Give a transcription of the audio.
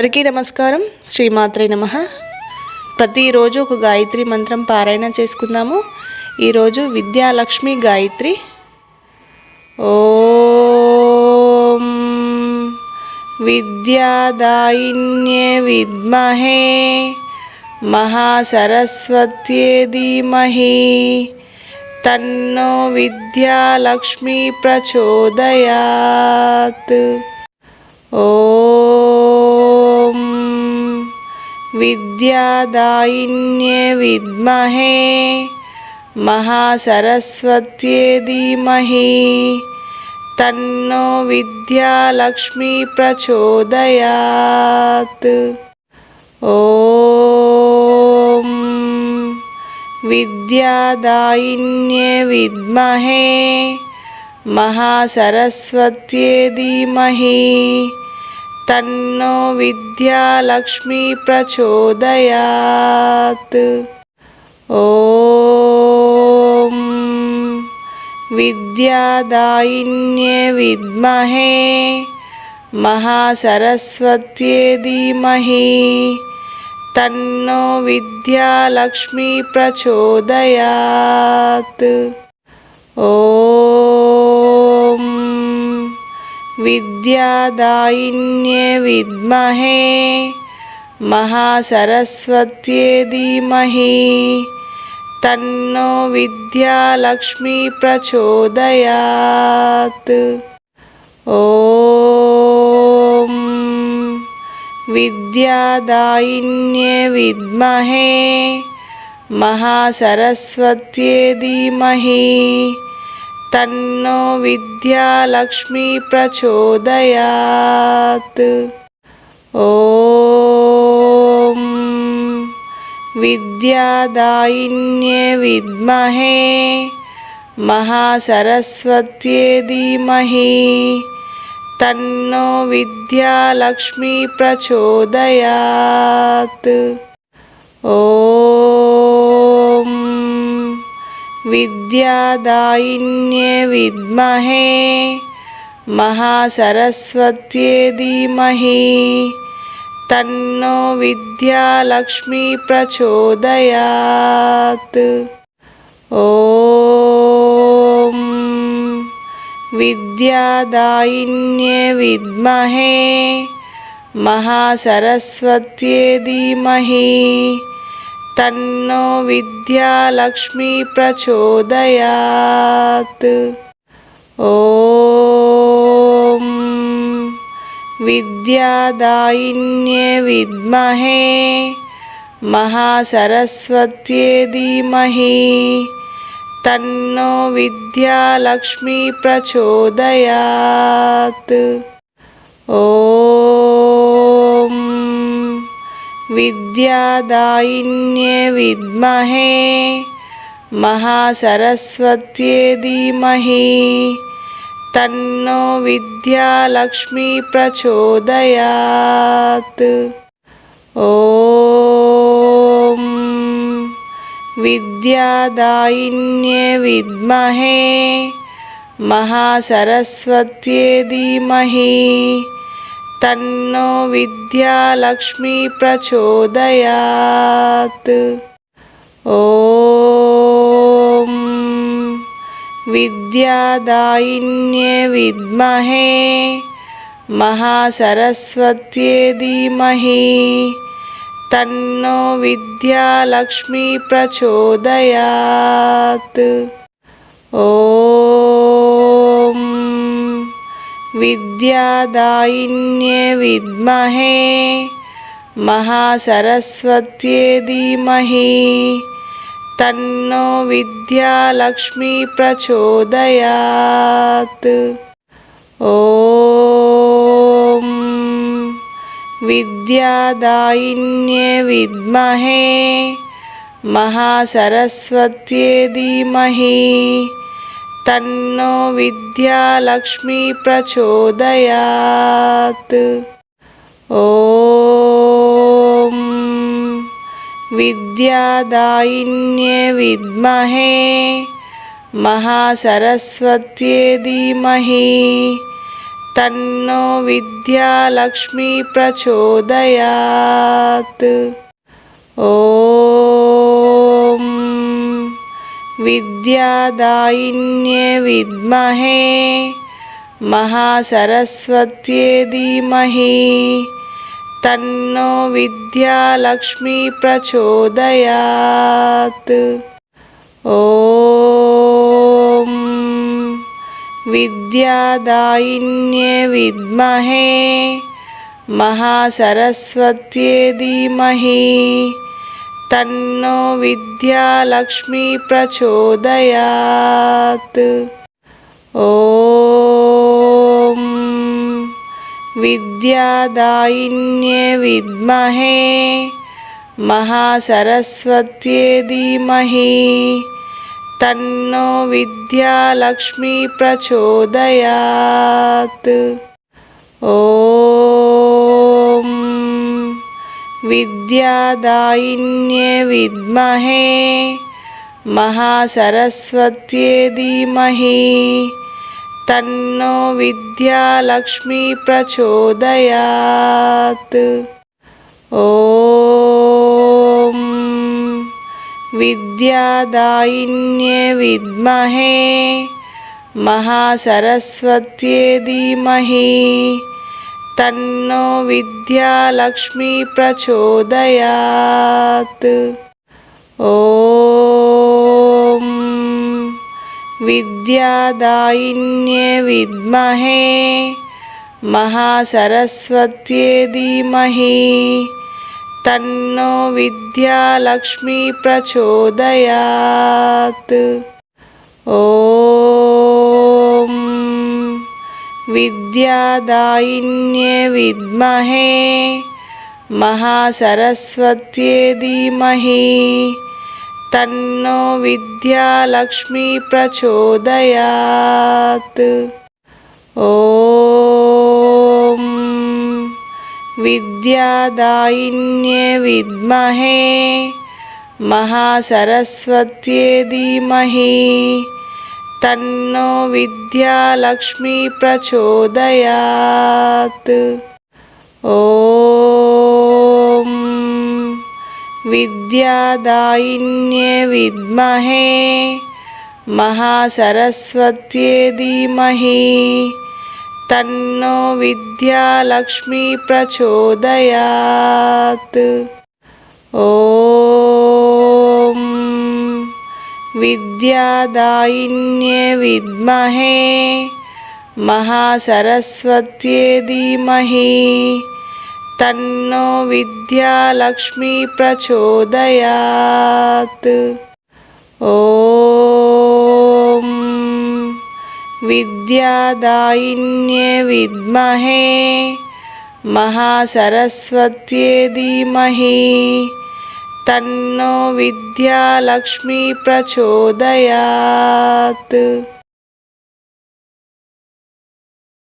అందరికీ నమస్కారం. శ్రీమాత్రే నమ. ప్రతిరోజు ఒక గాయత్రి మంత్రం పారాయణ చేసుకుందాము. ఈరోజు విద్యాలక్ష్మి గాయత్రి. ఓం విద్యాదాయిన్యే విద్మహే మహాసరస్వత్యే ధీమహి. తన్నో విద్యాలక్ష్మి ప్రచోదయాత్. ఓ विद्यादायिन्ये विद्महे महासरस्वत्ये धीमहि तन्नो विद्यालक्ष्मी प्रचोदयात् ॐ विद्यादायिन्ये विद्महे महासरस्वत्ये धीमहि తన్నో విద్యాలక్ష్మి ప్రచోదయాత్. ఓం విద్యాదాయిన్యే విద్మహే మహాసరస్వత్యే ధీమహి. తన్నో విద్యాలక్ష్మి ప్రచోదయాత్. ఓం విద్యాదాయిన్యే విద్మహే మహాసరస్వత్యే ధీమహి తన్నో విద్యాలక్ష్మీ ప్రచోదయాత్ ఓం విద్యాదాయిన్యే విద్మహే మహాసరస్వత్యే ధీమహి తన్నో విద్యాలక్ష్మి ప్రచోదయాత్. ఓం విద్యాదాయిన్యే విద్మహే మహాసరస్వత్యే ధీమహి. తన్నో విద్యాలక్ష్మి ప్రచోదయాత్. ఓం विद्यादायिन्ये विद्महे महासरस्वत्ये धीमहि तन्नो विद्यालक्ष्मी प्रचोदयात् ॐ विद्यादायिन्ये विद्महे महासरस्वत्ये धीमहि तन्नो विद्यालक्ष्मी प्रचोदयात् ॐ विद्यादायिन्ये विद्महे महासरस्वत्ये धीमहि तन्नो विद्यालक्ष्मी प्रचोदयात् ॐ విద్యాదాయిన్యే విద్మహే మహాసరస్వత్యే ధీమహి తన్నో విద్యాలక్ష్మీ ప్రచోదయాత్ ఓం విద్యాదాయిన్యే విద్మహే మహాసరస్వత్యే ధీమహి తన్నో విద్యాలక్ష్మి ప్రచోదయాత్. ఓం విద్యాదాయిన్యే విద్మహే మహాసరస్వత్యే ధీమహి. తన్నో విద్యాలక్ష్మి ప్రచోదయాత్. ఓం विद्यादायिन्ये विद्महे महासरस्वत्ये धीमहि तन्नो विद्यालक्ष्मी प्रचोदयात् ॐ विद्यादायिन्ये विद्महे महासरस्वत्ये धीमहि తన్నో విద్యాలక్ష్మి ప్రచోదయాత్. ఓం విద్యాదాయిన్యే విద్మహే మహాసరస్వత్యే ధీమహి. తన్నో విద్యాలక్ష్మి ప్రచోదయాత్. ఓం విద్యాదాయిన్యే విద్మహే మహాసరస్వత్యే ధీమహి తన్నో విద్యాలక్ష్మీ ప్రచోదయాత్ ఓం విద్యాదాయిన్యే విద్మహే మహాసరస్వత్యే ధీమహి తన్నో విద్యాలక్ష్మి ప్రచోదయాత్. ఓం విద్యాదాయిన్యే విద్మహే మహాసరస్వత్యే ధీమహి. తన్నో విద్యాలక్ష్మి ప్రచోదయాత్. ఓం विद्यादायिन्ये विद्महे। महासरस्वत्ये धीमहि। तन्नो विद्यालक्ष्मी प्रचोदयात् ॐ विद्यादायिन्ये विद्महे। महासरस्वत्ये धीमहि तन्नो विद्यालक्ष्मी प्रचोदयात् ॐ विद्यादायिन्ये विद्महे महासरस्वत्ये धीमहि तन्नो विद्यालक्ष्मी प्रचोदयात् ॐ విద్యాదాయిన్యే విద్మహే మహాసరస్వత్యే ధీమహి తన్నో విద్యాలక్ష్మీ ప్రచోదయాత్ ఓం విద్యాదాయిన్యే విద్మహే మహాసరస్వత్యే ధీమహి తన్నో విద్యాలక్ష్మి ప్రచోదయాత్. ఓం విద్యాదాయిన్యే విద్మహే మహాసరస్వత్యే ధీమహి. తన్నో విద్యాలక్ష్మి ప్రచోదయాత్. ఓం विद्यादायिन्ये विद्महे महासरस्वत्ये धीमहि तन्नो विद्यालक्ष्मी प्रचोदयात् ॐ विद्यादायिन्ये विद्महे महासरस्वत्ये धीमहि तन्नो विद्यालक्ष्मी प्रचोदयात्